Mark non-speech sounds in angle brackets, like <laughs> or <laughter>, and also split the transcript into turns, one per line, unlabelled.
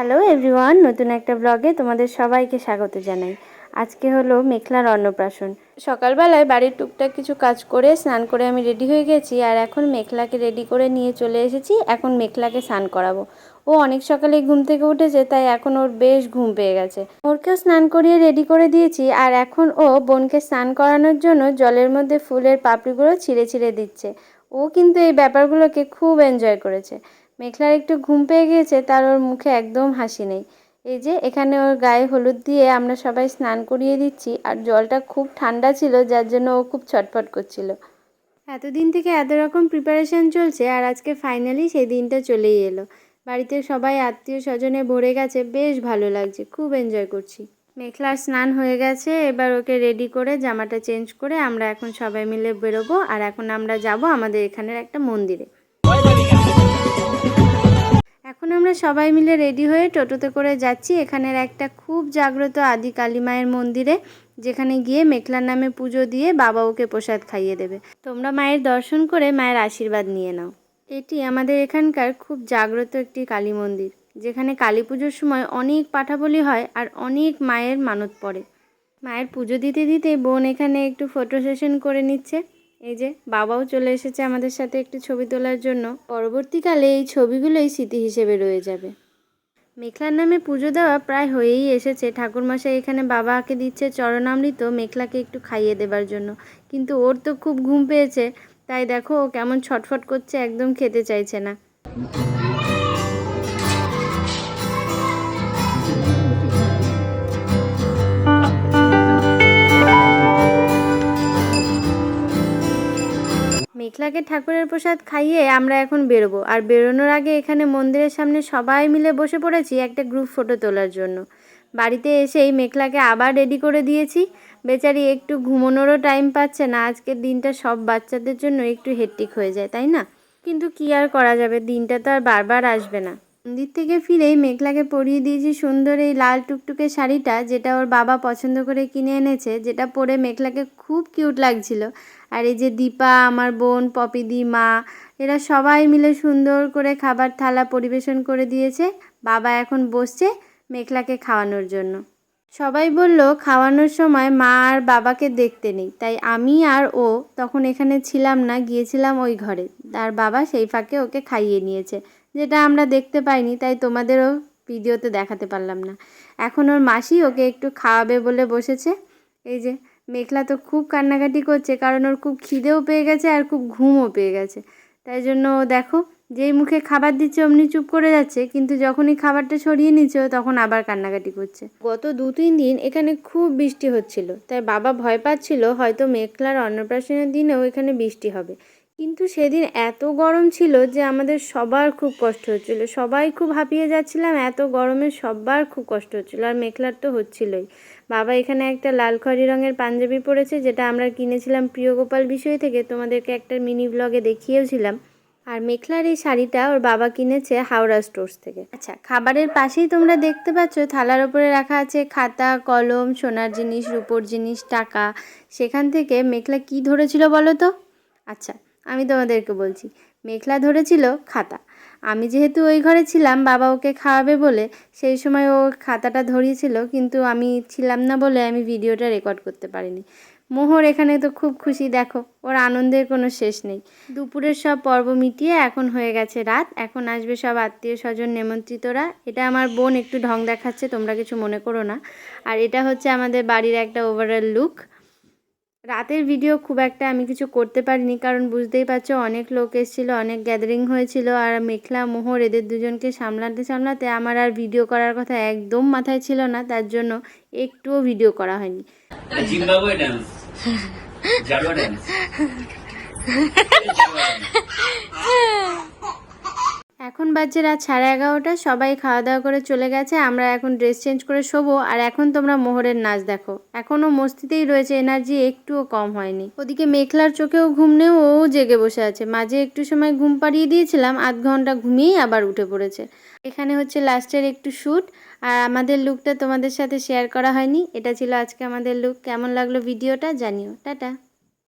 Hello everyone নতুন একটা ব্লগে তোমাদের সবাইকে স্বাগত জানাই। আজকে হলো মেঘলার অন্নপ্রাশন। সকালবেলায় বাড়ির টুকটাক কিছু কাজ করে, স্নান করে আমি রেডি হয়ে গেছি আর এখন মেঘলাকে রেডি করে নিয়ে চলে এসেছি। এখন মেঘলাকে স্নান করাবো। ও অনেক সকালে ঘুম থেকে উঠেছে, তাই এখন ওর বেশ ঘুম পেয়ে গেছে। ওরকেও স্নান করিয়ে রেডি করে দিয়েছি আর এখন ও বোনকে স্নান করানোর জন্য জলের মধ্যে ফুলের পাপড়িগুলো ছিঁড়ে ছিঁড়ে দিচ্ছে। ও কিন্তু এই ব্যাপারগুলোকে খুব এনজয় করেছে। মেঘলার একটু ঘুম পেয়ে গিয়েছে, তার ওর মুখে একদম হাসি নেই। এই যে, এখানে ওর গায়ে হলুদ দিয়ে আমরা সবাই স্নান করিয়ে দিচ্ছি, আর জলটা খুব ঠান্ডা ছিল, যার জন্য ও খুব ছটফট করছিল। এতদিন থেকে এত রকম প্রিপারেশন চলছে, আর আজকে ফাইনালি সেই দিনটা চলেই এলো। বাড়িতে সবাই আত্মীয় স্বজনে ভরে গেছে, বেশ ভালো লাগছে, খুব এনজয় করছি। মেঘলার স্নান হয়ে গেছে, এবার ওকে রেডি করে জামাটা চেঞ্জ করে আমরা এখন সবাই মিলে বেরোবো, আর এখন আমরা যাব আমাদের এখানের একটা মন্দিরে। আমরা সবাই মিলে রেডি হয়ে টোটোতে করে যাচ্ছি। এখানের একটা খুব জাগ্রত আদি কালী মায়ের মন্দিরে, যেখানে গিয়ে মেঘলার নামে পুজো দিয়ে বাবা ওকে প্রসাদ খাইয়ে দেবে। তোমরা মায়ের দর্শন করে মায়ের আশীর্বাদ নিয়ে নাও। এটি আমাদের এখানকার খুব জাগ্রত একটি কালী মন্দির, যেখানে কালী পুজোর সময় অনেক পাঠাবলি হয় আর অনেক মায়ের মানত পড়ে। মায়ের পুজো দিতে দিতে বোন এখানে একটু ফটো সেশন করে নিচ্ছে। এই যে বাবাও চলে এসেছে আমাদের সাথে একটি ছবি তোলার জন্য। পরবর্তীকালে এই ছবিগুলোই স্মৃতি হিসেবে রয়ে যাবে। মেঘলার নামে পুজো দেওয়া প্রায় হয়েই এসেছে। ঠাকুরমশাই এখানে বাবাকে দিচ্ছে চরণামৃত মেঘলাকে একটু খাইয়ে দেবার জন্য। কিন্তু ওর তো খুব ঘুম পেয়েছে। তাই দেখো ও কেমন ছটফট করছে, একদম খেতে চাইছে না। মেঘলাকে ঠাকুরের প্রসাদ খাইয়ে আমরা এখন বেরোবো। আর বেরোনোর আগে এখানে মন্দিরের সামনে সবাই মিলে বসে পড়েছি একটা গ্রুপ ফটো তোলার জন্য। বাড়িতে এসেই মেঘলাকে আবার রেডি করে দিয়েছি। বেচারি একটু ঘুমোনোরও টাইম পাচ্ছে না, আজকের দিনটা সব বাচ্চাদের জন্য একটু হেট্টিক হয়ে যায়, তাই না? কিন্তু কি আর করা যাবে? দিনটা তো আর বারবার আসবে না। মন্দির থেকে ফিরেই মেঘলাকে পরিয়ে দিয়েছি সুন্দর এই লাল টুকটুকে শাড়িটা, যেটা ওর বাবা পছন্দ করে কিনে এনেছে, যেটা পরে মেঘলাকে খুব কিউট লাগছিল। আর এই যে দীপা, আমার বোন পপিদি মা, এরা সবাই মিলে সুন্দর করে খাবার থালা পরিবেশন করে দিয়েছে। বাবা এখন বসছে মেঘলাকে খাওয়ানোর জন্য। সবাই বলল, খাওয়ানোর সময় মা আর বাবাকে দেখতে নেই, তাই আমি আর ও তখন এখানে ছিলাম না, গিয়েছিলাম ওই ঘরে। আর বাবা সেই ফাঁকে ওকে খাইয়ে নিয়েছে। যেটা আমরা দেখতে পাইনি, তাই তোমাদেরও ভিডিওতে দেখাতে পারলাম না। এখন ওর মাসি ওকে একটু খাওয়াবে বলে বসেছে। এই যে, মেঘলা তো খুব কান্নাকাটি করছে, কারণ ওর খুব খিদেও পেয়ে গেছে আর খুব ঘুমও পেয়ে গেছে। তাই জন্য ও দেখো, যেই মুখে খাবার দিচ্ছে অমনি চুপ করে যাচ্ছে, কিন্তু যখনই খাবারটা সরিয়ে নিচ্ছে তখন আবার কান্নাকাটি করছে। গত দু তিন দিন এখানে খুব বৃষ্টি হচ্ছিল, তাই বাবা ভয় পাচ্ছিল হয়তো মেঘলার অন্নপ্রাশনের দিনেও এখানে বৃষ্টি হবে। কিন্তু সেদিন এত গরম ছিল যে আমাদের সবার খুব কষ্ট হচ্ছিল। সবাই খুব হাঁপিয়ে যাচ্ছিলাম, এত গরমে সবার খুব কষ্ট হচ্ছিল। আর মেঘলার তো হচ্ছিলই। বাবা, এখানে একটা লাল খয়েরি রঙের পাঞ্জাবি পরেছে, যেটা আমরা কিনেছিলাম প্রিয় গোপাল বিষয় থেকে। তোমাদেরকে একটা মিনি ব্লগে দেখিয়েওছিলাম আর মেঘলার এই শাড়িটা ওর বাবা কিনেছে হাওড়া স্টোর্স থেকে। আচ্ছা খাবারের পাশেই তোমরা দেখতে পাচ্ছ, থালার ওপরে রাখা আছে খাতা, কলম, সোনার জিনিস, রূপোর জিনিস, টাকা। সেখান থেকে মেঘলা কি ধরেছিল বলো তো? আচ্ছা আমি তোমাদেরকে বলছি, মেঘলা ধরেছিল খাতা। আমি যেহেতু ওই ঘরে ছিলাম, বাবা ওকে খাওয়াবে বলে, সেই সময় ও খাতাটা ধরিয়েছিল, কিন্তু আমি ছিলাম না বলে আমি ভিডিওটা রেকর্ড করতে পারিনি। মোহর এখানে তো খুব খুশি, দেখো, ওর আনন্দের কোনো শেষ নেই। দুপুরের সব পর্ব মিটিয়ে এখন হয়ে গেছে রাত, এখন আসবে সব আত্মীয় স্বজন নেমন্ত্রিতরা। এটা আমার বোন একটু ঢং দেখাচ্ছে, তোমরা কিছু মনে করো না। আর এটা হচ্ছে আমাদের বাড়ির একটা ওভারঅল লুক রাতের ভিডিও খুব একটা আমি কিছু করতে পারিনি কারণ বুঝতেই পারছ অনেক লোক এসেছিল অনেক গ্যাদারিং হয়েছিল আর মেঘলা মোহর এদের দুজনকে সামলাতে সামলাতে আমার আর ভিডিও করার কথা একদম মাথায় ছিল না তার জন্য একটুও ভিডিও করা হয়নি <laughs>
জিম্বাবুয়ে ড্যান্স জাগো ড্যান্স
এখন বাজছে রাত সাড়ে এগারোটা, সবাই খাওয়া দাওয়া করে চলে গেছে, আমরা এখন ড্রেস চেঞ্জ করে শোবো, আর এখন তোমরা মোহরের নাচ দেখো। এখনও মস্তিতেই রয়েছে এনার্জি একটুও কম হয়নি। ওদিকে মেঘলার চোখেও ঘুম নেও ও জেগে বসে আছে। মাঝে একটু সময় ঘুম পাড়িয়ে দিয়েছিলাম, আধ ঘণ্টা ঘুমিয়েই আবার উঠে পড়েছে। এখানে হচ্ছে লাস্টের একটু শ্যুট আর আমাদের লুকটা তোমাদের সাথে শেয়ার করা হয়নি। এটা ছিল আজকে আমাদের লুক কেমন লাগল ভিডিওটা জানিও। টাটা।